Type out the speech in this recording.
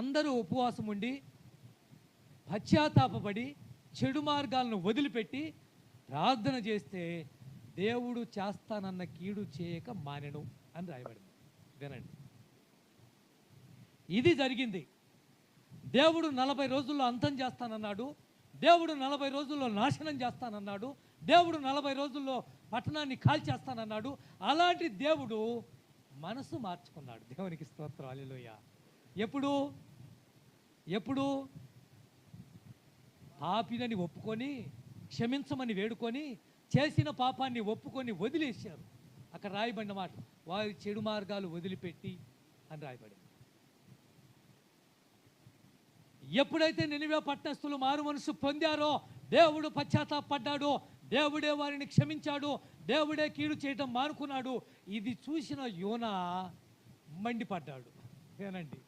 అందరూ ఉపవాసం ఉండి పశ్చాత్తాపడి చెడు మార్గాలను వదిలిపెట్టి ప్రార్థన చేస్తే దేవుడు చేస్తానన్న కీడు చేయక మానెను అని రాయబడింది. వినండి. ఇది జరిగింది. దేవుడు నలభై రోజుల్లో అంతం చేస్తానన్నాడు. దేవుడు నలభై రోజుల్లో నాశనం చేస్తానన్నాడు. దేవుడు నలభై రోజుల్లో పట్టణాన్ని కాల్చేస్తానన్నాడు. అలాంటి దేవుడు మనసు మార్చుకున్నాడు. దేవునికి స్తోత్రం. అల్లెలుయ ఎప్పుడు? ఎప్పుడు పాపినని ఒప్పుకొని క్షమించమని వేడుకొని చేసిన పాపాన్ని ఒప్పుకొని వదిలేశారు. అక్కడ రాయబడిన మాట వారి చెడు మార్గాలు వదిలిపెట్టి అని రాయబడింది. ఎప్పుడైతే నినివే పట్టణస్థులు మారు మనసు పొందారో దేవుడు పశ్చాత్తాపడ్డాడు దేవుడే వారిని క్షమించాడు దేవుడే కీడు చేయటం మానుకున్నాడు. ఇది చూసిన యోన మండిపడ్డాడు. ఏనండి